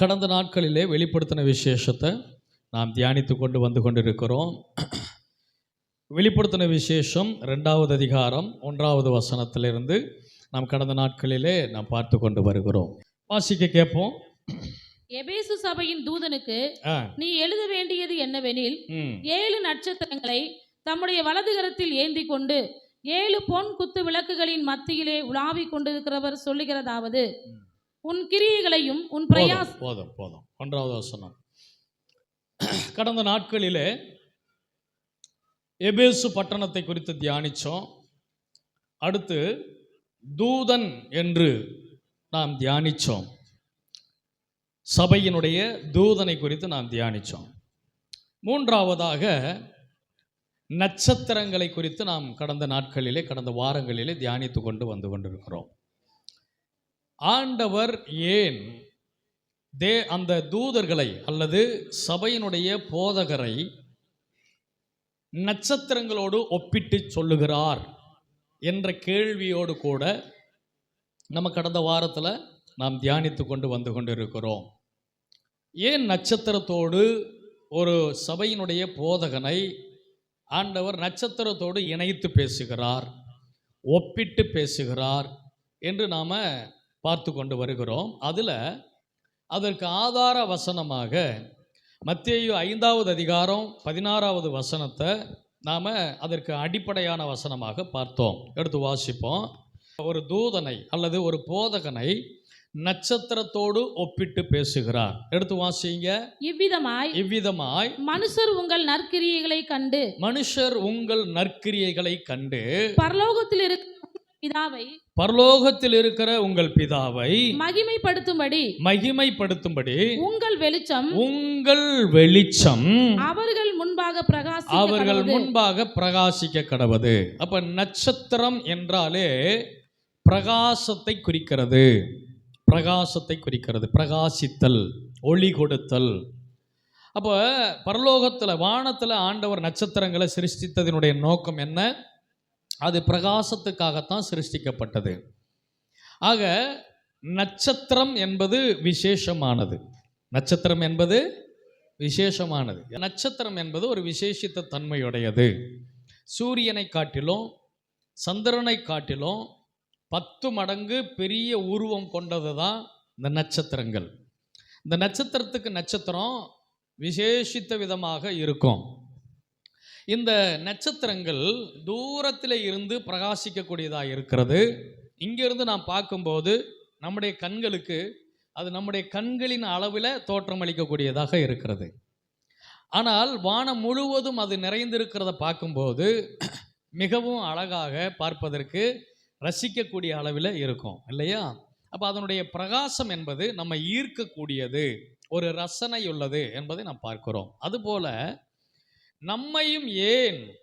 கடந்த நாட்களிலே வெளிப்படுத்தின விசேஷத்தை நாம் தியானித்து கொண்டு வந்து கொண்டிருக்கிறோம். வெளிப்படுத்தின விசேஷம் ரெண்டாவது அதிகாரம் ஒன்றாவது வசனத்திலிருந்து நாம் கடந்த நாட்களிலே நாம் பார்த்து கொண்டு வருகிறோம். வாசிக்க கேட்போம். எபேசு சபையின் தூதனுக்கு நீ எழுத வேண்டியது என்னவெனில் ஏழு நட்சத்திரங்களை தம்முடைய வலது கரத்தில் ஏந்தி கொண்டு ஏழு பொன் குத்து விளக்குகளின் மத்தியிலே உலாவிக் கொண்டிருக்கிறவர் சொல்லுகிறதாவது. உன் கிரியைகளையும் உன் பிரயாஸ் போதும் போதும். ஒன்றாவது வசனம். கடந்த நாட்களிலே எபேசு பட்டணத்தை குறித்து தியானித்தோம் அடுத்து தூதன் என்று நாம் தியானித்தோம் சபையினுடைய தூதனை குறித்து நாம் தியானித்தோம் மூன்றாவதாக நட்சத்திரங்களை குறித்து நாம் கடந்த நாட்களிலே கடந்த வாரங்களிலே தியானித்து கொண்டு வந்து கொண்டிருக்கிறோம். ஆண்டவர் ஏன் தே அந்த தூதர்களை அல்லது சபையினுடைய போதகரை நட்சத்திரங்களோடு ஒப்பிட்டு சொல்லுகிறார் என்ற கேள்வியோடு கூட நம்ம கடந்த வாரத்தில் நாம் தியானித்து கொண்டு வந்து கொண்டிருக்கிறோம். ஏன் நட்சத்திரத்தோடு ஒரு சபையினுடைய போதகனை ஆண்டவர் நட்சத்திரத்தோடு இணைத்து பேசுகிறார் ஒப்பிட்டு பேசுகிறார் என்று நாம் பார்த்து கொண்டு வருகிறோம். அதில் அதற்கு ஆதார வசனமாக மத்தேயு ஐந்தாவது அதிகாரம் பதினாறாவது வசனத்தை நாம் அதற்கு அடிப்படையான வசனமாக பார்த்தோம். எடுத்து வாசிப்போம். ஒரு தூதனை அல்லது ஒரு போதகனை நட்சத்திரத்தோடு ஒப்பிட்டு பேசுகிறார். எடுத்து வாசிங்க. இவ்விதமாய் இவ்விதமாய் மனுஷர் உங்கள் நற்கிரியைகளை கண்டு மனுஷர் உங்கள் நற்கிரியைகளை கண்டு பரலோகத்தில் இருக்கிற பிதாவை பரலோகத்தில் இருக்கிற உங்கள் பிதாவை மகிமைப்படுத்தும்படி. மகிமைப்படுத்தும்படி உங்கள் வெளிச்சம் உங்கள் வெளிச்சம் அவர்கள் முன்பாக அவர்கள் பிரகாசிக்க முன்பாக பிரகாசிக்க கடவது. அப்ப நட்சத்திரம் என்றாலே பிரகாசத்தை குறிக்கிறது. பிரகாசத்தை குறிக்கிறது. பிரகாசித்தல் ஒளி கொடுத்தல். அப்போ பரலோகத்தில் வானத்தில் ஆண்டவர் நட்சத்திரங்களை சிருஷ்டித்ததினுடைய நோக்கம் என்ன? அது பிரகாசத்துக்காகத்தான் சிருஷ்டிக்கப்பட்டது. ஆக நட்சத்திரம் என்பது விசேஷமானது. நட்சத்திரம் என்பது விசேஷமானது. நட்சத்திரம் என்பது ஒரு விசேஷித்த தன்மையுடையது. சூரியனை காட்டிலும் சந்திரனை காட்டிலும் பத்து மடங்கு பெரிய உருவம் கொண்டது தான் இந்த நட்சத்திரங்கள். இந்த நட்சத்திரத்துக்கு நட்சத்திரம் விசேஷித்த விதமாக இருக்கும். இந்த நட்சத்திரங்கள் தூரத்தில் இருந்து பிரகாசிக்கக்கூடியதாக இருக்கிறது. இங்கிருந்து நாம் பார்க்கும்போது நம்முடைய கண்களுக்கு அது நம்முடைய கண்களின் அளவில் தோற்றம் அளிக்கக்கூடியதாக இருக்கிறது. ஆனால் வானம் முழுவதும் அது நிறைந்திருக்கிறத பார்க்கும்போது மிகவும் அழகாக பார்ப்பதற்கு ரசிக்கக்கூடிய அளவில் இருக்கும் இல்லையா? அப்போ அதனுடைய பிரகாசம் என்பது நம்ம ஈர்க்கக்கூடியது ஒரு ரசனை உள்ளது என்பதை நாம் பார்க்கிறோம். அதுபோல் நம்மையும் ஏன்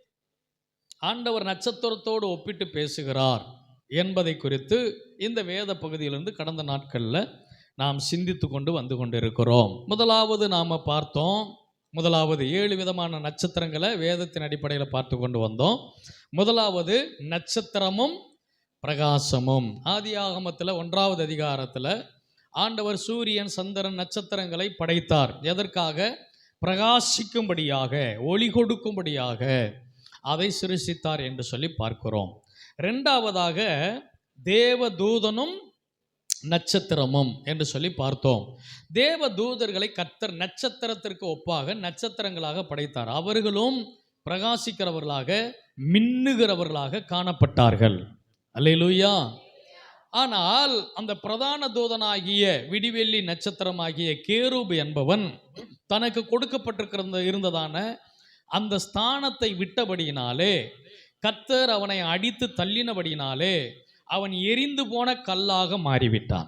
ஆண்டவர் நட்சத்திரத்தோடு ஒப்பிட்டு பேசுகிறார் என்பதை குறித்து இந்த வேத பகுதியிலிருந்து கடந்த நாட்களில் நாம் சிந்தித்து கொண்டு வந்து கொண்டிருக்கிறோம். முதலாவது நாம் பார்த்தோம். முதலாவது ஏழு விதமான நட்சத்திரங்களை வேதத்தின் அடிப்படையில் பார்த்து கொண்டு வந்தோம். முதலாவது நட்சத்திரமும் பிரகாசமும். ஆதி ஆகமத்தில் ஒன்றாவது அதிகாரத்தில் ஆண்டவர் சூரியன் சந்திரன் நட்சத்திரங்களை படைத்தார். எதற்காக? பிரகாசிக்கும்படியாக ஒளி கொடுக்கும்படியாக அதை சிருஷித்தார் என்று சொல்லி பார்க்கிறோம். ரெண்டாவதாக தேவ தூதனும் நட்சத்திரமும் என்று சொல்லி பார்த்தோம். தேவ தூதர்களை கர்த்தர் நட்சத்திரத்திற்கு ஒப்பாக நட்சத்திரங்களாக படைத்தார். அவர்களும் பிரகாசிக்கிறவர்களாக மின்னுகிறவர்களாக காணப்பட்டார்கள். அல்லையிலூயா ஆனால் அந்த பிரதான தூதனாகிய விடிவெள்ளி நட்சத்திரமாகிய கேரூபு என்பவன் தனக்கு கொடுக்கப்பட்டிருக்கிற இருந்ததான அந்த ஸ்தானத்தை விட்டபடியினாலே கத்தர் அவனை அடித்து தள்ளினபடியினாலே அவன் எரிந்து போன கல்லாக மாறிவிட்டான்.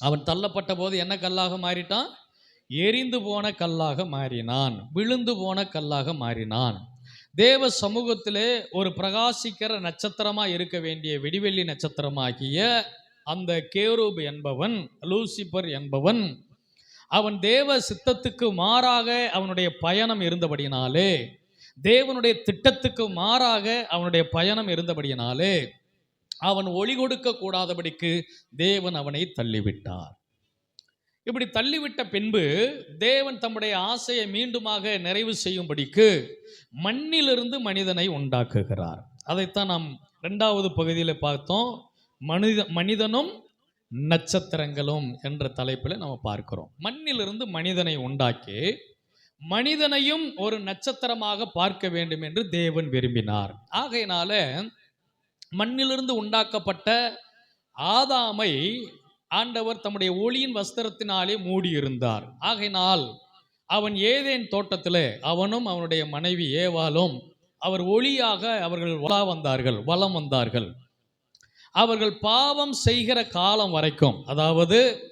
அவன் தள்ளப்பட்ட போது என்ன கல்லாக மாறிட்டான்? எரிந்து போன கல்லாக மாறினான். விழுந்து போன கல்லாக மாறினான். தேவ சமூகத்திலே ஒரு பிரகாசிக்கிற நட்சத்திரமாக இருக்க வேண்டிய வெடிவெள்ளி நட்சத்திரமாகிய அந்த கேரூப் என்பவன் லூசிபர் என்பவன் அவன் தேவ சித்தத்துக்கு மாறாக அவனுடைய பயணம் இருந்தபடியினாலே தேவனுடைய திட்டத்துக்கு மாறாக அவனுடைய பயணம் இருந்தபடியினாலே அவன் ஒளி கொடுக்க கூடாதபடிக்கு தேவன் அவனை தள்ளிவிட்டார். இப்படி தள்ளிவிட்ட பின்பு தேவன் தம்முடைய ஆசையை மீண்டுமாக நிறைவு செய்யும்படிக்கு மண்ணிலிருந்து மனிதனை உண்டாக்குகிறார். அதைத்தான் நாம் இரண்டாவது பகுதியில் பார்த்தோம். மனித மனிதனும் நட்சத்திரங்களும் என்ற தலைப்பில் நம்ம பார்க்கிறோம். மண்ணிலிருந்து மனிதனை உண்டாக்கி மனிதனையும் ஒரு நட்சத்திரமாக பார்க்க வேண்டும் என்று தேவன் விரும்பினார். ஆகையினால மண்ணிலிருந்து உண்டாக்கப்பட்ட ஆதாமை ஆண்டவர் தம்முடைய ஒளியின் வஸ்திரத்தினாலே மூடியிருந்தார். ஆகையினால் அவன் ஏதேன் தோட்டத்தில் அவனும் அவனுடைய மனைவி ஏவாலும் அவர் ஒளியாக அவர்கள் வளா வந்தார்கள் வலம் வந்தார்கள். அவர்கள் பாவம் செய்கிற காலம் வரைக்கும் அதாவது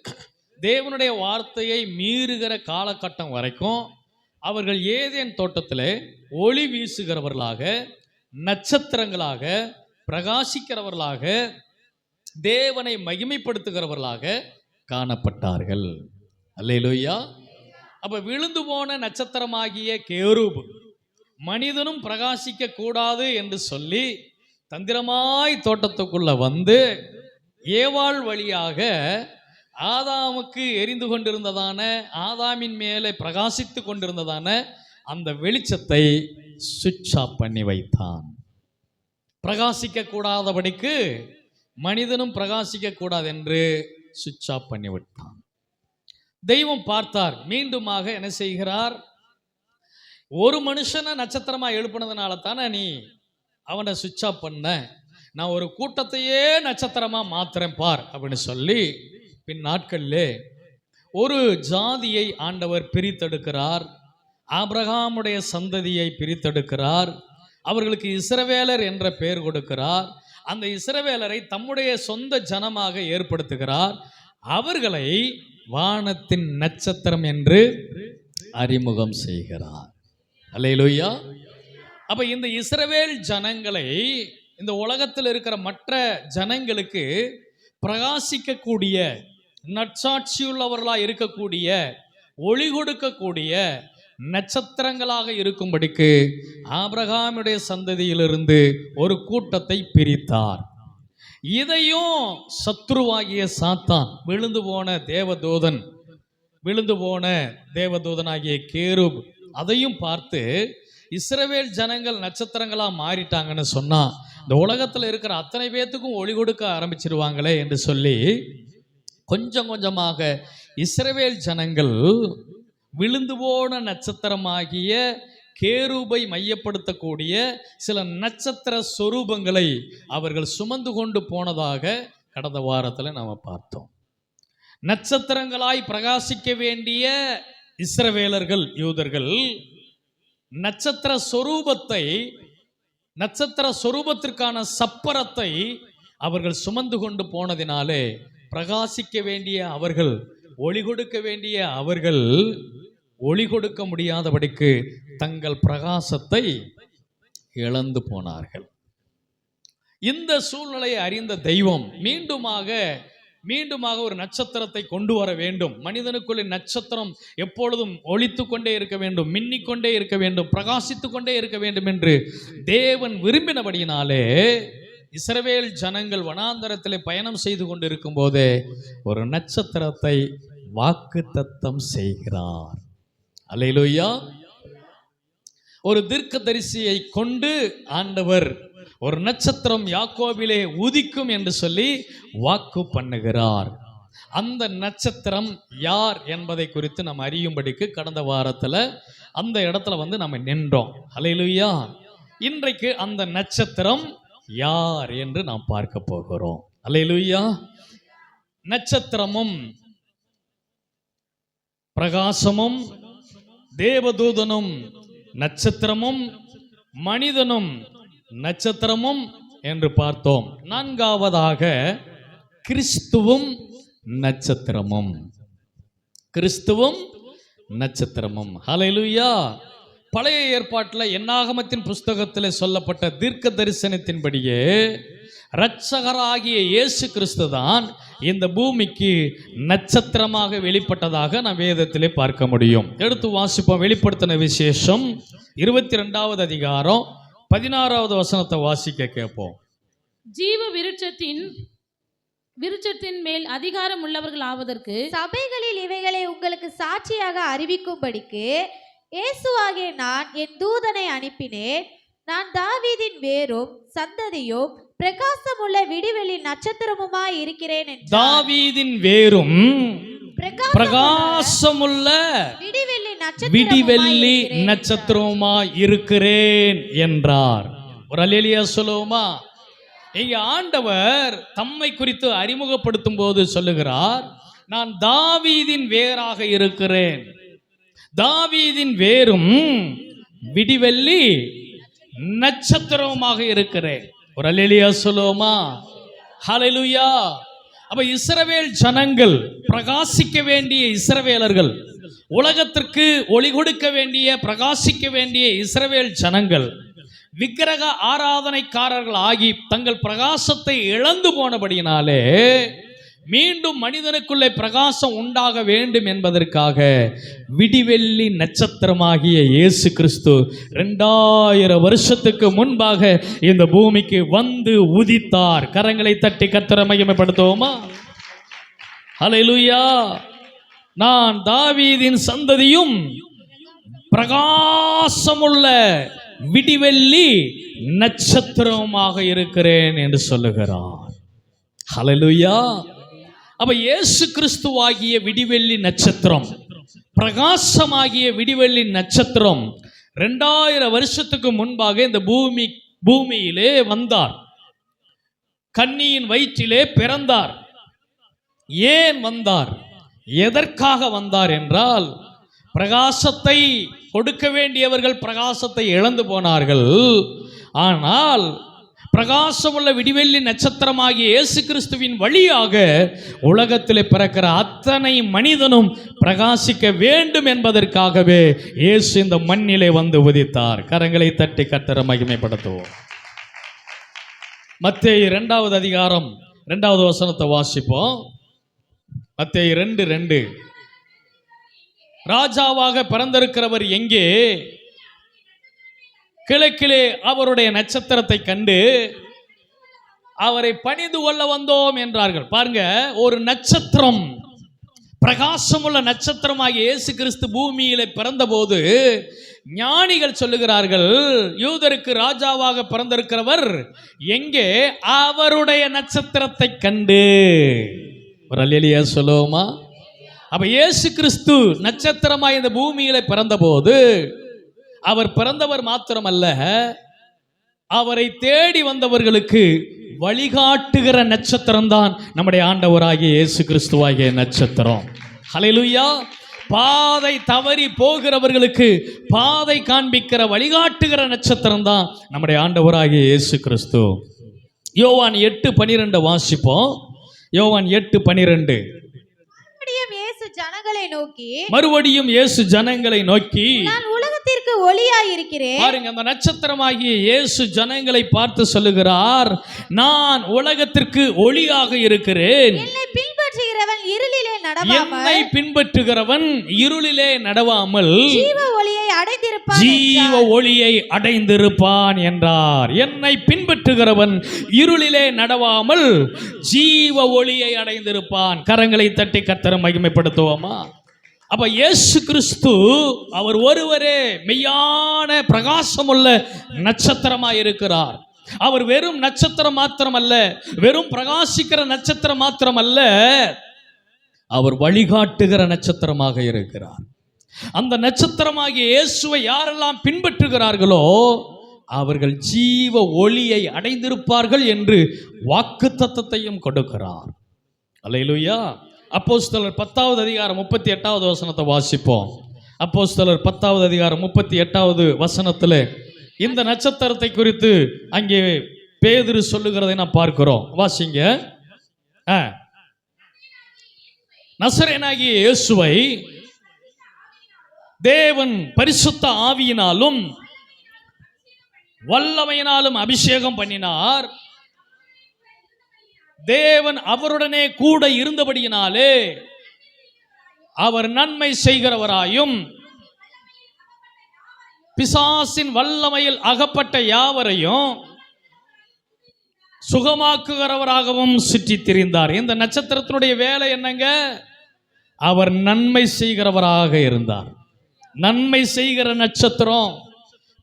தேவனுடைய வார்த்தையை மீறுகிற காலகட்டம் வரைக்கும் அவர்கள் ஏதேன் தோட்டத்தில் ஒளி வீசுகிறவர்களாக நட்சத்திரங்களாக பிரகாசிக்கிறவர்களாக தேவனை மகிமைப்படுத்துகிறவர்களாக காணப்பட்டார்கள். அல்லையிலோய்யா அப்ப விழுந்து போன நட்சத்திரமாகிய கேரூபு மனிதனும் பிரகாசிக்க கூடாது என்று சொல்லி தந்திரமாய் தோட்டத்துக்குள்ள வந்து ஏவாள் வழியாக ஆதாமுக்கு எரிந்து கொண்டிருந்ததான ஆதாமின் மேலே பிரகாசித்து கொண்டிருந்ததான அந்த வெளிச்சத்தை சுவிட்ச் ஆஃப் பண்ணி வைத்தான். பிரகாசிக்க கூடாதபடிக்கு மனிதனும் பிரகாசிக்க கூடாது என்று சுவிட்ச் ஆஃப் பண்ணி விட்டான். தெய்வம் பார்த்தார் மீண்டுமாக என்ன செய்கிறார்? ஒரு மனுஷனை நட்சத்திரமா எழுப்புனதுனால தானே நீ அவனை சுவிட்ச் ஆஃப் பண்ண நான் ஒரு கூட்டத்தையே நட்சத்திரமாக மாத்துறேன் பார் அப்படின்னு சொல்லி பின் நாட்களிலே ஒரு ஜாதியை ஆண்டவர் பிரித்தெடுக்கிறார். ஆபிரகாமுடைய சந்ததியை பிரித்தெடுக்கிறார். அவர்களுக்கு இஸ்ரவேலர் என்ற பெயர் கொடுக்கிறார். அந்த இஸ்ரவேலரை தம்முடைய சொந்த ஜனமாக ஏற்படுத்துகிறார். அவர்களை வானத்தின் நட்சத்திரம் என்று அறிமுகம் செய்கிறார். அல்லேலூயா அப்போ இந்த இஸ்ரவேல் ஜனங்களை இந்த உலகத்தில் இருக்கிற மற்ற ஜனங்களுக்கு பிரகாசிக்கக்கூடிய நற்சாட்சியுள்ளவர்களாக இருக்கக்கூடிய ஒளி கொடுக்கக்கூடிய நட்சத்திரங்களாக இருக்கும்படிக்கு ஆபிரகாமுடைய சந்ததியிலிருந்து ஒரு கூட்டத்தை பிரித்தார். இதையும் சத்ருவாகிய சாத்தான் விழுந்து போன தேவதூதன் விழுந்து போன தேவதூதனாகிய கேருப் அதையும் பார்த்து இஸ்ரவேல் ஜனங்கள் நட்சத்திரங்களாக மாறிட்டாங்கன்னு சொன்னால் இந்த உலகத்தில் இருக்கிற அத்தனை பேர்த்துக்கும் ஒளி கொடுக்க ஆரம்பிச்சிருவாங்களே என்று சொல்லி கொஞ்சம் கொஞ்சமாக இஸ்ரவேல் ஜனங்கள் விழுந்து போன நட்சத்திரமாகிய கேரூபை மையப்படுத்தக்கூடிய சில நட்சத்திர சொரூபங்களை அவர்கள் சுமந்து கொண்டு போனதாக கடந்த வாரத்தில் நாம் பார்த்தோம். நட்சத்திரங்களாய் பிரகாசிக்க வேண்டிய இஸ்ரவேலர்கள் யூதர்கள் நட்சத்திர சொரூபத்தை நட்சத்திர சொரூபத்திற்கான சப்பரத்தை அவர்கள் சுமந்து கொண்டு போனதினாலே பிரகாசிக்க வேண்டிய அவர்கள் ஒளி கொடுக்க வேண்டிய அவர்கள் ஒளி கொடுக்க முடியாதபடிக்கு தங்கள் பிரகாசத்தை இழந்து போனார்கள். இந்த சூழ்நிலையை அறிந்த தெய்வம் மீண்டுமாக மீண்டுமாக ஒரு நட்சத்திரத்தை கொண்டு வர வேண்டும். மனிதனுக்குள்ளே நட்சத்திரம் எப்பொழுதும் ஒழித்து கொண்டே இருக்க வேண்டும் மின்னிக்கொண்டே இருக்க வேண்டும் பிரகாசித்து கொண்டே இருக்க வேண்டும் என்று தேவன் விரும்பினபடியினாலே இஸ்ரவேல் ஜனங்கள் வனாந்தரத்தில் பயணம் செய்து கொண்டிருக்கும் போதே ஒரு நட்சத்திரத்தை வாக்கு தத்தம் செய்கிறார். அலையிலோயா ஒரு தீர்க்க தரிசியை கொண்டு ஆண்டவர் ஒரு நட்சத்திரம் யாக்கோவிலே உதிக்கும் என்று சொல்லி வாக்கு பண்ணுகிறார். அந்த நட்சத்திரம் யார் என்பதை குறித்து நம்ம அறியும்படிக்கு கடந்த வாரத்தில் அந்த இடத்துல வந்து நம்ம நின்றோம். அலையிலுயா இன்றைக்கு அந்த நட்சத்திரம் யார் என்று நாம் பார்க்க போகிறோம். அலையிலுயா நட்சத்திரமும் பிரகாசமும் தேவதூதனும் நட்சத்திரமும் மனிதனும் நட்சத்திரமும் என்று பார்த்தோம். நான்காவதாக கிறிஸ்துவும் நட்சத்திரமும். கிறிஸ்துவும் நட்சத்திரமும். ஹலையிலுயா பழைய ஏற்பாட்டில் என்னாகமத்தின் புஸ்தகத்தில் சொல்லப்பட்ட தீர்க்க தரிசனத்தின்படியே இரட்சகராகிய இயேசு கிறிஸ்து தான் இந்த பூமிக்கு நட்சத்திரமாக வெளிப்பட்டதாக நாம் வேதத்திலே பார்க்க முடியும். எடுத்து வாசிப்போம். வெளிப்படுத்தின விசேஷம் இருபத்தி ரெண்டாவது அதிகாரம் பதினாறாவது வசனத்தை வாசிக்க கேட்போம் ஜீவ விருட்சத்தின் விருட்சத்தின் மேல் அதிகாரம் உள்ளவர்கள் ஆவதற்கு சபைகளில் இவைகளை உங்களுக்கு சாட்சியாக அறிவிக்கும்படிக்கு இயேசுவாகிய நான் என் தூதனை அனுப்பினேன் நான் தாவீதின் வேரும் சந்ததியும் பிரகாசமுள்ள விடிவெளி நட்சத்திரமுமாய் இருக்கிறேன். தாவீதின் வேரும் பிரகாசமுள்ள விடிவெள்ளி நட்சத்திரமா இருக்கிறேன் என்றார். ஒரு அலேலியா சொல்லுவோமா? இங்க ஆண்டவர் தம்மை குறித்து அறிமுகப்படுத்தும் போது சொல்லுகிறார் நான் தாவீதின் வேராக இருக்கிறேன். தாவீதின் வேரும் விடிவெள்ளி நட்சத்திரமாக இருக்கிறேன். ஒரு அலேலியா சொல்லுவோமா? ஹalleluya. அப்ப இஸ்ரவேல் ஜனங்கள் பிரகாசிக்க வேண்டிய இஸ்ரவேலர்கள் உலகத்திற்கு ஒளி கொடுக்க வேண்டிய பிரகாசிக்க வேண்டிய இஸ்ரவேல் ஜனங்கள் விக்கிரக ஆராதனைக்காரர்கள் ஆகி தங்கள் பிரகாசத்தை இழந்து போனபடியினாலே மீண்டும் மனிதனுக்குள்ளே பிரகாசம் உண்டாக வேண்டும் என்பதற்காக விடிவெள்ளி நட்சத்திரமாகிய இயேசு கிறிஸ்து ரெண்டாயிரம் வருஷத்துக்கு முன்பாக இந்த பூமிக்கு வந்து உதித்தார். கரங்களை தட்டி கத்தர மையமைப்படுத்துவோமா ஹalleluya நான் தாவீதின் சந்ததியும் பிரகாசமுள்ள விடிவெள்ளி நட்சத்திரமாக இருக்கிறேன் என்று சொல்லுகிறார். ஹalleluya அப்ப இயேசு கிறிஸ்துவாகிய விடிவெள்ளி நட்சத்திரம் பிரகாசமாகிய விடிவெள்ளி நட்சத்திரம் ரெண்டாயிரம் வருஷத்துக்கு முன்பாக இந்த பூமி பூமியிலே வந்தார். கன்னியின் வயிற்றிலே பிறந்தார். ஏன் வந்தார்? எதற்காக வந்தார் என்றால் பிரகாசத்தை கொடுக்க வேண்டியவர்கள் பிரகாசத்தை இழந்து போனார்கள். ஆனால் பிரகாசமுள்ள விடிவெள்ளி நட்சத்திரமாகிய இயேசு கிறிஸ்துவின் வழியாக உலகத்தில் பிறக்கிற அத்தனை மனிதனும் பிரகாசிக்க வேண்டும் என்பதற்காகவே இயேசு இந்த மண்ணிலே வந்து உதித்தார். கரங்களை தட்டி கத்தர மகிமைப்படுத்துவோம். மத்திய இரண்டாவது அதிகாரம் இரண்டாவது வசனத்தை வாசிப்போம். மத்திய ரெண்டு ரெண்டு. ராஜாவாக பிறந்திருக்கிறவர் எங்கே? கிழக்கிலே அவருடைய நட்சத்திரத்தை கண்டு அவரை பணிந்து கொள்ள வந்தோம் என்றார்கள். பாருங்க ஒரு நட்சத்திரம் பிரகாசமுள்ள நட்சத்திரமாகிய இயேசு கிறிஸ்து பூமியில பிறந்தபோது ஞானிகள் சொல்லுகிறார்கள் யூதருக்கு ராஜாவாக பிறந்திருக்கிறவர் எங்கே? அவருடைய நட்சத்திரத்தை கண்டு. ஒரு அல்லியா சொல்லுவோமா? அப்ப இயேசு கிறிஸ்து நட்சத்திரமாய் இந்த பூமியில பிறந்தபோது அவர் பிறந்தவர் மாத்திரமல்ல அவரை தேடி வந்தவர்களுக்கு வழிகாட்டுகிற நட்சத்திரம் தான் நம்முடைய ஆண்டவராகிய இயேசு கிறிஸ்துவாகிய நட்சத்திரம். ஹalleluya பாதை தவறி போகிறவர்களுக்கு பாதை காண்பிக்கிற வழிகாட்டுகிற நட்சத்திரம் தான் நம்முடைய ஆண்டவராகிய இயேசு கிறிஸ்து. யோவான் எட்டு பனிரெண்டு வாசிப்போம். யோவான் எட்டு பனிரெண்டு. மறுபடியும் இயேசு ஜனங்களை நோக்கி உலகத்திற்கு ஒளியாயிருக்கிறேன். பாருங்க அந்த நட்சத்திரமாகிய இயேசு ஜனங்களை பார்த்து சொல்லுகிறார் நான் உலகத்திற்கு ஒளியாக இருக்கிறேன். என்னை பின்பற்றுகிறவன் இருளிலே நடவாமல் என்னை பின்பற்றுகிறவன் இருளிலே நடவாமல் ஜீவ ஒளியை அடைந்திருப்பான் ஜீவ ஒளியை அடைந்திருப்பான் என்றார். என்னை பின்பற்றுகிறவன் இருளிலே நடவாமல் ஜீவ ஒளியை அடைந்திருப்பான். கரங்களை தட்டி கத்தர மகிமைப்படுத்துவோமா? அப்ப இயேசு கிறிஸ்து அவர் ஒருவரே மெய்யான பிரகாசமுள்ள நட்சத்திரமாக இருக்கிறார். அவர் வெறும் நட்சத்திரம் மாத்திரமல்ல வெறும் பிரகாசிக்கிற நட்சத்திரம் மாத்திரமல்ல அவர் வழிகாட்டுகிற நட்சத்திரமாக இருக்கிறார். அந்த நட்சத்திரமாகிய இயேசுவை யாரெல்லாம் பின்பற்றுகிறார்களோ அவர்கள் ஜீவ ஒளியை அடைந்திருப்பார்கள் என்று வாக்கு தத்தத்தையும் கொடுக்கிறார். அலையிலுயா அப்போஸ்தலர் பத்தாவது அதிகாரம் முப்பத்தி எட்டாவது வசனத்தை வாசிப்போம். அப்போஸ்தலர் பத்தாவது அதிகாரம் முப்பத்தி எட்டாவது வசனத்தில் இந்த நட்சத்திரத்தை குறித்து அங்கே பேதிரு சொல்லுகிறதை நான் பார்க்கிறோம். வாசிங்க. ஆ. நசரேனாகிய இயேசுவை தேவன் பரிசுத்த ஆவியினாலும் வல்லமையினாலும் அபிஷேகம் பண்ணினார். தேவன் அவருடனே கூட இருந்தபடியினாலே அவர் நன்மை செய்கிறவராயும் பிசாசின் வல்லமையில் அகப்பட்ட யாவரையும் சுகமாக்குகிறவராகவும் சுற்றி திரிந்தார் இந்த நட்சத்திரத்தினுடைய வேலை என்னங்க? அவர் நன்மை செய்கிறவராக இருந்தார். நன்மை செய்கிற நட்சத்திரம்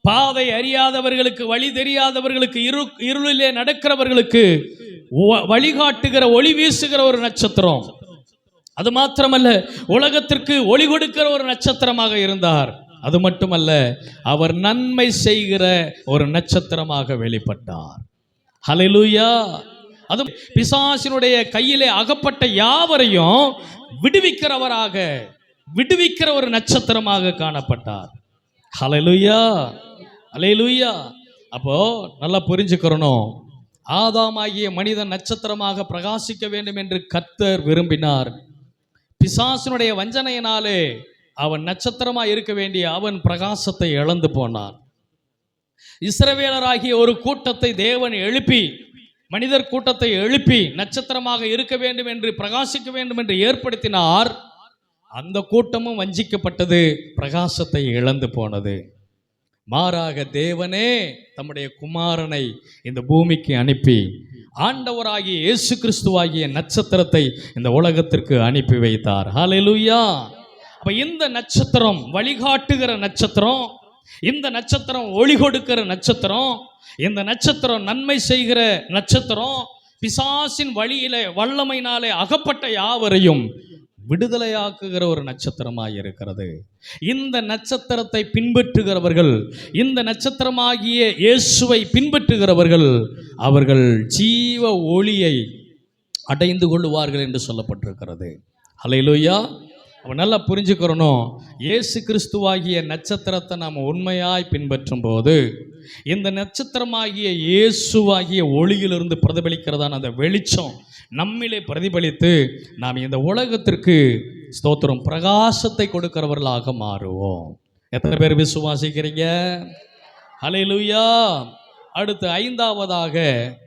பாதை அறியாதவர்களுக்கு வழி தெரியாதவர்களுக்கு இரு இருளிலே நடக்கிறவர்களுக்கு வழிகாட்டுகிற ஒளி வீசுகிற ஒரு நட்சத்திரம். அது மாத்திரமல்ல உலகத்திற்கு ஒளி கொடுக்கிற ஒரு நட்சத்திரமாக இருந்தார். அது மட்டுமல்ல அவர் நன்மை செய்கிற ஒரு நட்சத்திரமாக வெளிப்பட்டார். ஹalleluya. அது பிசாசினுடைய கையிலே அகப்பட்ட யாவரையும் விடுவிக்கிறவராக விடுவிக்கிற ஒரு நட்சத்திரமாக காணப்பட்டார். ஹலலுயா அலையலுயா அப்போ நல்லா புரிஞ்சுக்கிறணும். ஆதாமாகிய மனிதன் நட்சத்திரமாக பிரகாசிக்க வேண்டும் என்று கர்த்தர் விரும்பினார். பிசாசினுடைய வஞ்சனையினாலே அவன் நட்சத்திரமா இருக்க வேண்டிய அவன் பிரகாசத்தை இழந்து போனான். இஸ்ரவேலராகிய ஒரு கூட்டத்தை தேவன் எழுப்பி மனிதர் கூட்டத்தை எழுப்பி நட்சத்திரமாக இருக்க வேண்டும் என்று பிரகாசிக்க வேண்டும் என்று ஏற்படுத்தினார். அந்த கூட்டமும் வஞ்சிக்கப்பட்டது பிரகாசத்தை இழந்து போனது. மாறாக தேவனே தம்முடைய குமாரனை இந்த பூமிக்கு அனுப்பி ஆண்டவராகிய இயேசு கிறிஸ்துவாகிய நட்சத்திரத்தை இந்த உலகத்திற்கு அனுப்பி வைத்தார். ஹலெலுயா அப்ப இந்த நட்சத்திரம் வழிகாட்டுகிற நட்சத்திரம் இந்த நட்சத்திரம் ஒளி கொடுக்கிற நட்சத்திரம் இந்த நட்சத்திரம் நன்மை செய்கிற நட்சத்திரம் பிசாசின் வழியிலே வல்லமையினாலே அகப்பட்ட யாவரையும் விடுதலையாக்குகிற ஒரு நட்சத்திரமாக இருக்கிறது. இந்த நட்சத்திரத்தை பின்பற்றுகிறவர்கள் இந்த நட்சத்திரமாகிய இயேசுவை பின்பற்றுகிறவர்கள் அவர்கள் ஜீவ ஒளியை அடைந்து கொள்ளுவார்கள் என்று சொல்லப்பட்டிருக்கிறது. அலையிலோயா அவன் நல்லா புரிஞ்சுக்கிறணும். இயேசு கிறிஸ்துவாகிய நட்சத்திரத்தை நாம் உண்மையாய் பின்பற்றும் போது இந்த நட்சத்திரமாகிய இயேசுவாகிய ஒளியிலிருந்து பிரதிபலிக்கிறதான அந்த வெளிச்சம் நம்மிலே பிரதிபலித்து நாம் இந்த உலகத்திற்கு ஸ்தோத்திரம் பிரகாசத்தை கொடுக்கிறவர்களாக மாறுவோம். எத்தனை பேர் விசுவாசிக்கிறீங்க? ஹalleluya. அடுத்து ஐந்தாவதாக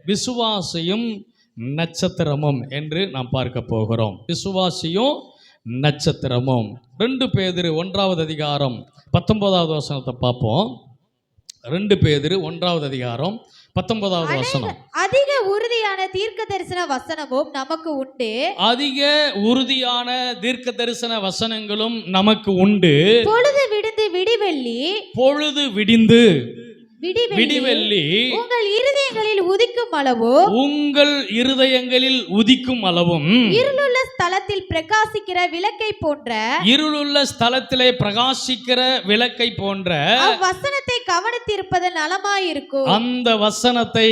விசுவாசியும் நட்சத்திரமும் என்று நாம் பார்க்க போகிறோம். விசுவாசியும் நட்சத்திரமும். ரெண்டு பேதிரு ஒன்றாவது அதிகாரம் பத்தொன்பதாவது வசனத்தை பார்ப்போம். ரெண்டு பேதிரு ஒன்றாவது அதிகாரம் பத்தொன்பதாவது வசனம். அதிக உறுதியான தீர்க்க தரிசன வசனமும் நமக்கு உண்டு. அதிக உறுதியான தீர்க்க தரிசன வசனங்களும் நமக்கு உண்டு. பொழுது விடுந்து விடிவெள்ளி பொழுது விடிந்து விடிவெள்ளி உங்கள் இருதயங்களில் உதிக்கும் அளவு உங்கள் இருதயங்களில் உதிக்கும் அளவும் இருளுள்ள ஸ்தலத்தில் பிரகாசிக்கிற விளக்கை போன்ற இருளுள்ள ஸ்தலத்திலே பிரகாசிக்கிற விளக்கை போன்ற அவ்வசனத்தை கவனித்திருப்பது நலமாயிருக்கும். அந்த வசனத்தை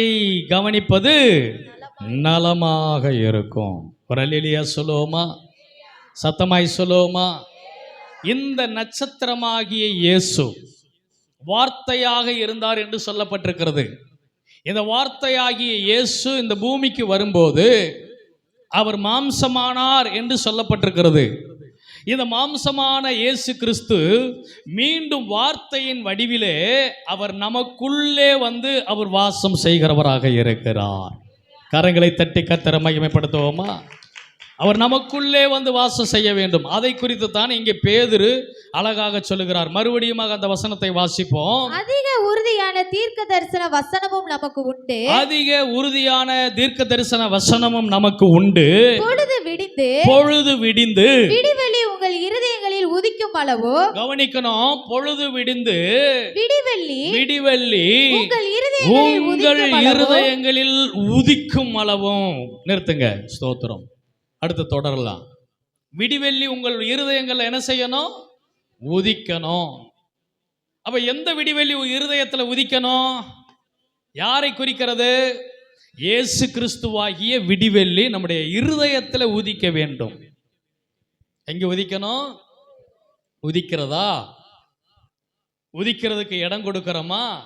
கவனிப்பது நலமாக இருக்கும். ஒரு அல்லேலூயா சொல்லுவோமா? சத்தமாய் சொல்லுவோமா? இந்த நட்சத்திரமாகிய இயேசு வார்த்தையாக இருந்தார் என்று சொல்லப்பட்டிருக்கிறது. இந்த வார்த்தையாகிய இயேசு இந்த பூமிக்கு வரும்போது அவர் மாம்சமானார் என்று சொல்லப்பட்டிருக்கிறது. இந்த மாம்சமான இயேசு கிறிஸ்து மீண்டும் வார்த்தையின் வடிவிலே அவர் நமக்குள்ளே வந்து அவர் வாசம் செய்கிறவராக இருக்கிறார். கரங்களை தட்டி கத்தர மகிமைப்படுத்துவோமா? அவர் நமக்குள்ளே வந்து வாசம் செய்ய வேண்டும். அதை குறித்து தான் இங்கே பேதுரு அழகாக சொல்லுகிறார். மறுபடியுமாக அந்த வசனத்தை வாசிப்போம். அதிக உறுதியான தீர்க்க தரிசன வசனமும் நமக்கு உண்டு. அதிக உறுதியான தீர்க்க தரிசன வசனமும் நமக்கு உண்டு. பொழுது விடிந்து பொழுது விடிந்து விடிவெள்ளி உங்கள் இருதயங்களில் உதிக்கும் அளவு கவனிக்கணும். பொழுது விடிந்து விடிவெள்ளி விடிவெள்ளி உங்கள் இருதயங்களில் உங்கள் இருதயங்களில் உதிக்கும் அளவும். நிறுத்துங்க. ஸ்தோத்திரம். அடுத்து தொடரலாம். விடிவெள்ளி உங்கள் இருதயங்கள்ல என்ன செய்யணும்? உதிக்கணும். அப்ப எந்த விடிவெள்ளி இருதயத்துல உதிக்கணும்? யாரை குறிக்கிறது? இயேசு கிறிஸ்துவாகிய விடிவெள்ளி நம்முடைய இருதயத்துல உதிக்க வேண்டும். எங்க உதிக்கணும்? உதிக்கிறதா? உதிக்கிறதுக்கு இடம் கொடுக்கிறோமா?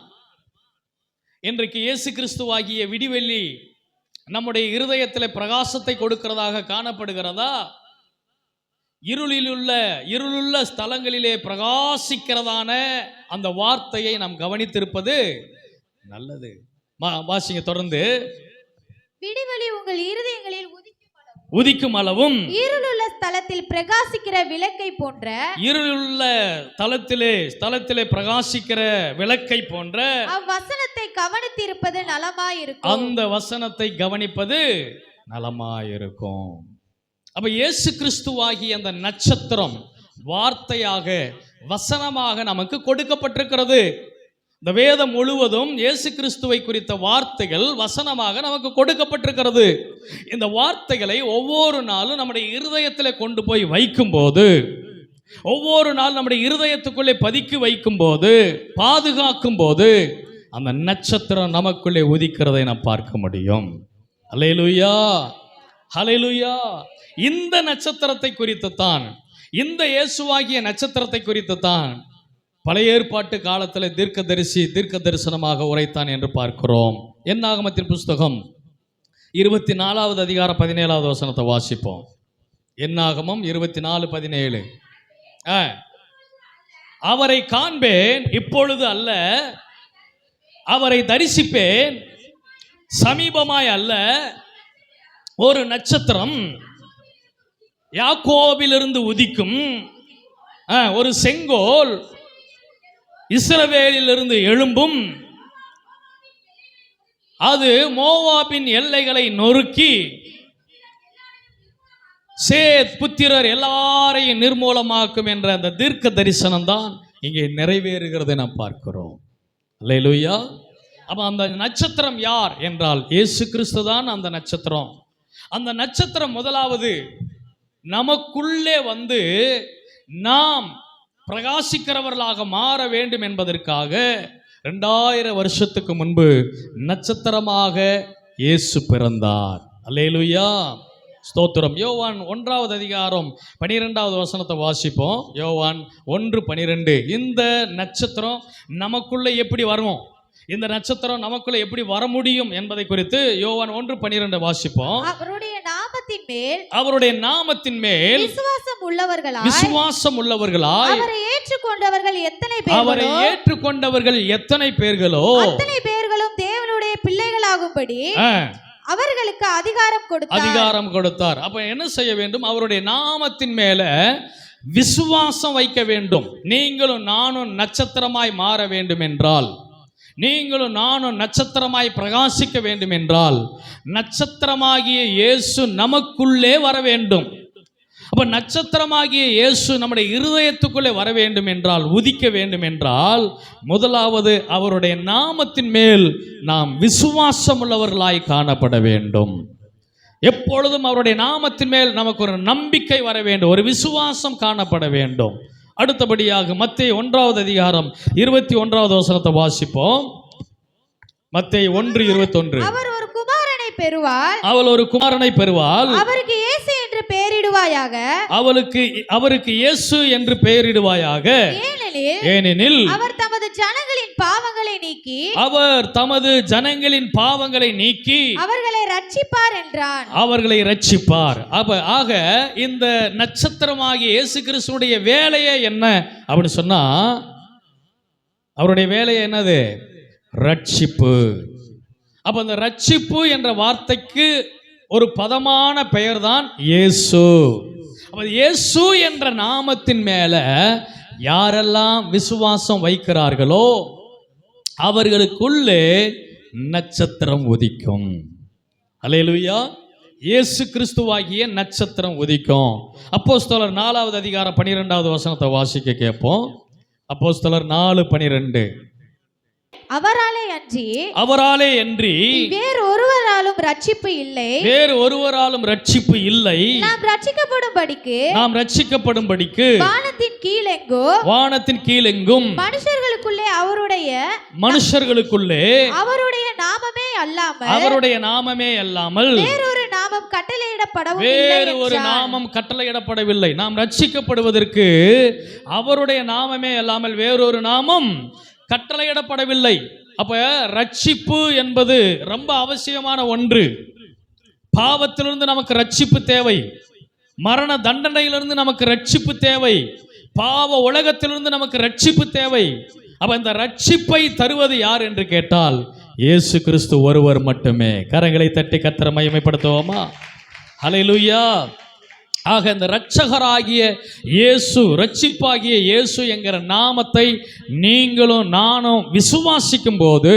இன்றைக்கு இயேசு கிறிஸ்துவாகிய விடிவெள்ளி நம்முடைய இருதயத்தில் பிரகாசத்தை கொடுக்கிறதாக காணப்படுகிறதா? இருளிலுள்ள இருளுள்ள ஸ்தலங்களிலே பிரகாசிக்கிறதான அந்த வார்த்தையை நாம் கவனித்திருப்பது நல்லது. வாசிங்க தொடர்ந்து. விடிவெளி உங்கள் இருதயங்களில் உதிக்கும் அளவும் இருளுள்ள ஸ்தலத்தில் பிரகாசிக்கிற விளக்கை போன்ற இருளுள்ள தலத்திலே ஸ்தலத்திலே பிரகாசிக்கிற விளக்கை போன்ற அவ்வசனத்தை கவனித்திருப்பது நலமாயிருக்கும். அந்த வசனத்தை கவனிப்பது நலமாயிருக்கும். அப்ப இயேசு கிறிஸ்துவாகிய அந்த நட்சத்திரம் வார்த்தையாக வசனமாக நமக்கு கொடுக்கப்பட்டிருக்கிறது. இந்த வேதம் முழுவதும் இயேசு கிறிஸ்துவை குறித்த வார்த்தைகள் வசனமாக நமக்கு கொடுக்கப்பட்டிருக்கிறது. இந்த வார்த்தைகளை ஒவ்வொரு நாளும் நம்முடைய இருதயத்தில் கொண்டு போய் வைக்கும்போது ஒவ்வொரு நாள் நம்முடைய இருதயத்துக்குள்ளே பதுக்கி வைக்கும்போது பாதுகாக்கும் போது அந்த நட்சத்திரம் நமக்குள்ளே உதிக்கிறதை நாம் பார்க்க முடியும். ஹalleluya ஹalleluya இந்த நட்சத்திரத்தை குறித்து தான் இந்த இயேசுவாகிய நட்சத்திரத்தை குறித்து தான் பழைய ஏற்பாட்டு காலத்தில் தீர்க்கதரிசி தீர்க்க தரிசனமாக உரைத்தான் என்று பார்க்கிறோம். என்னாகமத்தின் புஸ்தகம் இருபத்தி நாலாவது அதிகாரம் பதினேழாவது வசனத்தை வாசிப்போம். என்னாகமம் இருபத்தி நாலு பதினேழு. ஆ. அவரை காண்பேன் இப்பொழுது அல்ல அவரை தரிசிப்பேன் சமீபமாய் அல்ல ஒரு நட்சத்திரம் யாக்கோவிலிருந்து உதிக்கும் ஆ, ஒரு செங்கோல் இஸ்ரவேலிலிருந்து எழும்பும். அது மோவாபின் எல்லைகளை நொறுக்கி சேத் புத்திரர் எல்லாரையும் நிர்மூலமாக்கும் என்ற அந்த தீர்க்க தரிசனம் தான் இங்கே நிறைவேறுகிறதை நாம் பார்க்கிறோம். அல்லேலூயா. அப்போ அந்த நட்சத்திரம் யார் என்றால் இயேசு கிறிஸ்து தான் அந்த நட்சத்திரம். அந்த நட்சத்திரம் முதலாவது நமக்குள்ளே வந்து நாம் பிரகாசிக்கிறவர்களாக மாற வேண்டும் என்பதற்காக ரெண்டாயிரம் வருஷத்துக்கு முன்பு நட்சத்திரமாக இயேசு பிறந்தார். அல்லேலுயா. ஸ்தோத்திரம். யோவான் ஒன்றாவது அதிகாரம் பனிரெண்டாவது வசனத்தை வாசிப்போம். யோவான் ஒன்று பனிரெண்டு. இந்த நட்சத்திரம் நமக்குள்ளே எப்படி வரும் இந்த நட்சத்திரம் நமக்குள்ளே எப்படி வர முடியும் என்பதை குறித்து யோவான் ஒன்று பனிரெண்டு வாசிப்போம். அவருடைய நாமத்தின் மேல் அவருடைய நாமத்தின் மேல் விசுவாசம் உள்ளவர்களாய் விசுவாசம் உள்ளவர்களாய் அவரை ஏற்றுக்கொண்டவர்கள் எத்தனை அவரை பேர்களோ ஏற்றுக்கொண்டவர்கள் எத்தனை பேர்களோ அத்தனை பேர்களும் தேவனுடைய பிள்ளைகளாகும்படி அவர்களுக்கு அதிகாரம் கொடுத்தார். அதிகாரம் கொடுத்தார். அப்ப என்ன செய்ய வேண்டும்? அவருடைய நாமத்தின் மேல விசுவாசம் வைக்க வேண்டும். நீங்களும் நானும் நட்சத்திரமாய் மாற வேண்டும் என்றால் நீங்களும் நானும் நட்சத்திரமாய் பிரகாசிக்க வேண்டும் என்றால் நட்சத்திரமாகிய இயேசு நமக்குள்ளே வர வேண்டும். அப்போ நட்சத்திரமாகிய இயேசு நம்முடைய இருதயத்துக்குள்ளே வர வேண்டும் என்றால் உதிக்க வேண்டும் என்றால் முதலாவது அவருடைய நாமத்தின் மேல் நாம் விசுவாசம் உள்ளவர்களாய் காணப்பட வேண்டும். எப்பொழுதும் அவருடைய நாமத்தின் மேல் நமக்கு ஒரு நம்பிக்கை வர வேண்டும் ஒரு விசுவாசம் காணப்பட வேண்டும். அடுத்தபடியாக மத்தேயு ஒன்றாவது அதிகாரம் இருபத்தி ஒன்றாவது வசனத்தை வாசிப்போம். மத்தேயு ஒன்று இருபத்தொன்று. அவர் ஒரு குமாரனை பெறுவார். அவள் ஒரு குமாரனை பெறுவாள். அவருக்கு இயேசு என்று பெயரிடுவாயாக? அவளுக்கு அவருக்கு இயேசு என்று பெயரிடுவாயாக. ஏனெனில் அவர் தமது ஜனங்களின் பாவங்களை நீக்கி அவர் தமது ஜனங்களின் பாவங்களை நீக்கி அவர்களை ரட்சிப்பார் என்றான். அவர்களை ரட்சிப்பார் அப்ப ஆக இந்த நட்சத்திரமாகிய இயேசு கிறிஸ்துடைய வேலையே என்ன? அப்படின்னு சொன்னா அவருடைய வேலை என்னது? ரட்சிப்பு அப்ப அந்த ரட்சிப்பு என்ற வார்த்தைக்கு ஒரு பதமான பெயர் தான் இயேசு. அப்போ இயேசு என்ற நாமத்தின் மேல யாரெல்லாம் விசுவாசம் வைக்கிறார்களோ அவர்களுக்குள்ளே நட்சத்திரம் உதிக்கும். அலையலுயா இயேசு கிறிஸ்துவாகிய நட்சத்திரம் உதிக்கும். அப்போஸ்தலர் நாலாவது அதிகாரம் பனிரெண்டாவது வசனத்தை வாசிக்க கேட்போம். அப்போஸ்தலர் நாலு பனிரெண்டு. அவராலே அன்றி அவராலே அன்றி வேறு ஒருவராலும் ரட்சிப்பு இல்லை வேறு ஒருவராலும் ரட்சிப்பு இல்லை நாம் ரட்சிக்கப்படும்படிக்கு நாம் ரட்சிக்கப்படும்படிக்கு வானத்தின் கீழெங்கோ வானத்தின் கீழெங்கும் மனுஷர்களுக்குள்ளே அவருடைய மனுஷர்களுக்குள்ளே அவருடைய நாமமே அல்லாமல் அவருடைய நாமமே அல்லாமல் வேறொரு நாமம் கட்டளையிடப்படவும் வேறு ஒரு. நாமம் கட்டளையிடப்படவில்லை நாம் ரட்சிக்கப்படுவதற்கு அவருடைய நாமமே அல்லாமல் வேறொரு நாமம் கட்டளையிடப்படவில்லை. அப்ப ரட்சிப்பு என்பது ரொம்ப அவசியமான ஒன்று. பாவத்திலிருந்து நமக்கு ரட்சிப்பு தேவை. மரண தண்டனையிலிருந்து நமக்கு ரட்சிப்பு தேவை. பாவ உலகத்திலிருந்து நமக்கு ரட்சிப்பு தேவை. அப்ப இந்த ரட்சிப்பை தருவது யார் என்று கேட்டால் இயேசு கிறிஸ்து ஒருவர் மட்டுமே. கரங்களை தட்டி கத்திர மையமைப்படுத்துவோமா அலை லூயா ஆக இந்த இரட்சகராகிய இயேசு ரட்சிப்பாகிய இயேசு என்கிற நாமத்தை நீங்களும் நானும் விசுவாசிக்கும் போது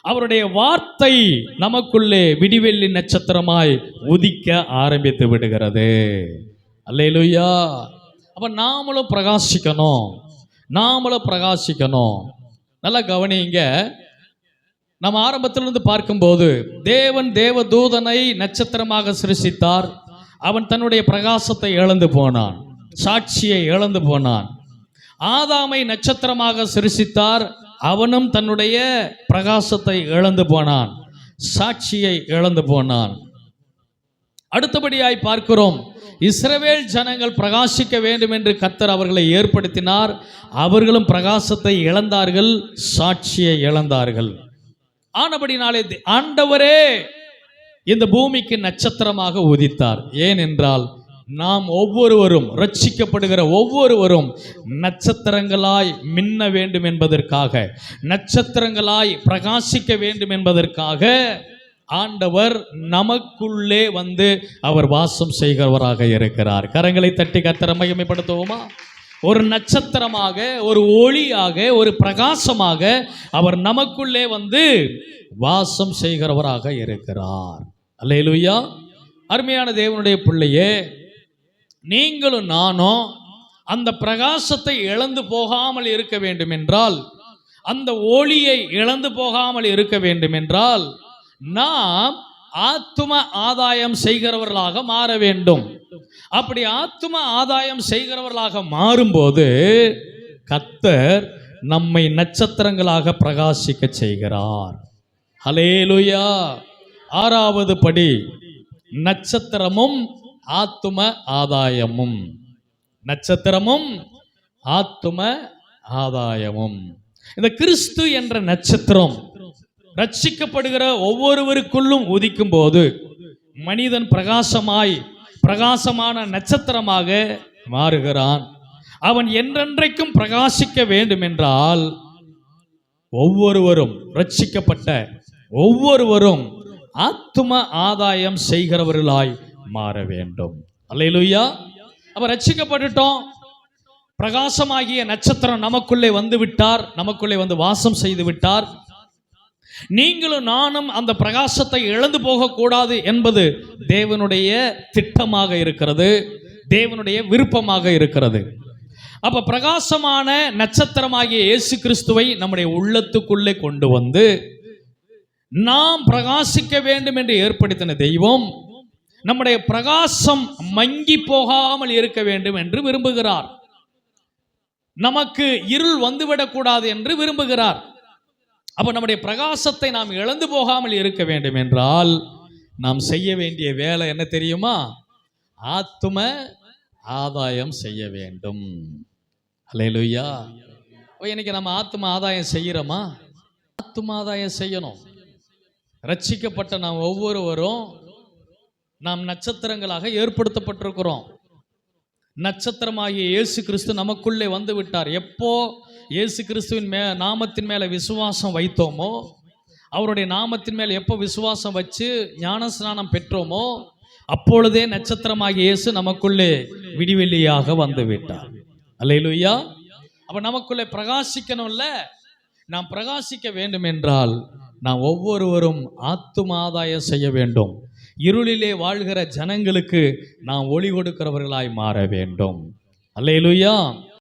அவருடைய வார்த்தை நமக்குள்ளே விடிவெள்ளி நட்சத்திரமாய் உதிக்க ஆரம்பித்து விடுகிறது. அல்லையிலுயா அப்ப நாமளும் பிரகாசிக்கணும். நாமளும் பிரகாசிக்கணும். நல்லா கவனிங்க. நம்ம ஆரம்பத்திலிருந்து பார்க்கும்போது தேவன் தேவ தூதனை நட்சத்திரமாக சிருஷித்தார் அவன் தன்னுடைய பிரகாசத்தை இழந்து போனான் சாட்சியை இழந்து போனான். ஆதாமை நட்சத்திரமாக சிருஷித்தார் அவனும் தன்னுடைய பிரகாசத்தை இழந்து போனான் சாட்சியை இழந்து போனான். அடுத்தபடியாய் பார்க்கிறோம் இஸ்ரவேல் ஜனங்கள் பிரகாசிக்க வேண்டும் என்று கத்தர் அவர்களை ஏற்படுத்தினார் அவர்களும் பிரகாசத்தை இழந்தார்கள் சாட்சியை இழந்தார்கள். ஆனபடினாலே தி- ஆண்டவரே இந்த பூமிக்கு நட்சத்திரமாக உதித்தார். ஏனென்றால் நாம் ஒவ்வொருவரும் ரட்சிக்கப்படுகிற ஒவ்வொருவரும் நட்சத்திரங்களாய் மின்ன வேண்டும் என்பதற்காக நட்சத்திரங்களாய் பிரகாசிக்க வேண்டும் என்பதற்காக ஆண்டவர் நமக்குள்ளே வந்து அவர் வாசம் செய்கிறவராக இருக்கிறார். கரங்களை தட்டி கத்தர மகிமைப்படுத்துவோமா? ஒரு நட்சத்திரமாக ஒரு ஒளியாக ஒரு பிரகாசமாக அவர் நமக்குள்ளே வந்து வாசம் செய்கிறவராக இருக்கிறார். அல்லேலூயா. அருமையான தேவனுடைய பிள்ளையே நீங்களும் நானும் அந்த பிரகாசத்தை இழந்து போகாமல் இருக்க வேண்டும் என்றால் அந்த ஒளியை இழந்து போகாமல் இருக்க வேண்டும் என்றால் நாம் ஆத்தும ஆதாயம் செய்கிறவர்களாக மாற வேண்டும். அப்படி ஆத்தும ஆதாயம் செய்கிறவர்களாக மாறும்போது கத்தர் நம்மை நட்சத்திரங்களாக பிரகாசிக்க செய்கிறார். ஹலேலுயா ஆறாவது படி நட்சத்திரமும் ஆத்தும ஆதாயமும். நட்சத்திரமும் ஆத்தும ஆதாயமும். இந்த கிறிஸ்து என்ற நட்சத்திரம் ரட்சிக்கப்படுகிற ஒவ்வொருவருக்குள்ளும் உதிக்கும் போது மனிதன் பிரகாசமாய் பிரகாசமான நட்சத்திரமாக மாறுகிறான். அவன் என்றென்றைக்கும் பிரகாசிக்க வேண்டும் என்றால் ஒவ்வொருவரும் ரட்சிக்கப்பட்ட ஒவ்வொருவரும் ஆத்ம ஆதாயம் செய்கிறவர்களாய் மாற வேண்டும். அல்லையிலுயா அப்ப ரட்சிக்கப்பட்டுட்டோம். பிரகாசமாகிய நட்சத்திரம் நமக்குள்ளே வந்து விட்டார். நமக்குள்ளே வந்து வாசம் செய்து விட்டார். நீங்களும் நானும் அந்த பிரகாசத்தை இழந்து போகக்கூடாது என்பது தேவனுடைய திட்டமாக இருக்கிறது. தேவனுடைய விருப்பமாக இருக்கிறது. அப்ப பிரகாசமான நட்சத்திரமாகிய இயேசு கிறிஸ்துவை நம்முடைய உள்ளத்துக்குள்ளே கொண்டு வந்து நாம் பிரகாசிக்க வேண்டும் என்று ஏற்படுத்தின தெய்வம் நம்முடைய பிரகாசம் மங்கி போகாமல் இருக்க வேண்டும் என்று விரும்புகிறார். நமக்கு இருள் வந்துவிடக்கூடாது என்று விரும்புகிறார். அப்ப நம்முடைய பிரகாசத்தை நாம் இழந்து போகாமல் இருக்க வேண்டும் என்றால் நாம் செய்ய வேண்டிய வேலை என்ன தெரியுமா? ஆத்தும ஆதாயம் செய்ய வேண்டும். அல்லேலூயா. இன்னைக்கு நம்ம ஆத்தும ஆதாயம் செய்கிறோமா ஆத்தும ஆதாயம் செய்யணும். ரட்சிக்கப்பட்ட நாம் ஒவ்வொருவரும் நாம் நட்சத்திரங்களாக ஏற்படுத்தப்பட்டிருக்கிறோம். நட்சத்திரமாகிய இயேசு கிறிஸ்து நமக்குள்ளே வந்து விட்டார் எப்போ இயேசு கிறிஸ்துவின் மே நாமத்தின் மேலே விசுவாசம் வைத்தோமோ அவருடைய நாமத்தின் மேல் எப்போ விசுவாசம் வச்சு ஞானஸ்நானம் பெற்றோமோ அப்பொழுதே நட்சத்திரமாகிய இயேசு நமக்குள்ளே விடிவெளியாக வந்து விட்டார் அல்லையிலுயா அப்ப நமக்குள்ளே பிரகாசிக்கணும்ல. நாம் பிரகாசிக்க வேண்டும் என்றால் நாம் ஒவ்வொருவரும் ஆத்துமாதாயம் செய்ய வேண்டும். இருளிலே வாழ்கிற ஜனங்களுக்கு நாம் ஒளி கொடுக்கிறவர்களாய் மாற வேண்டும். அல்லையிலுயா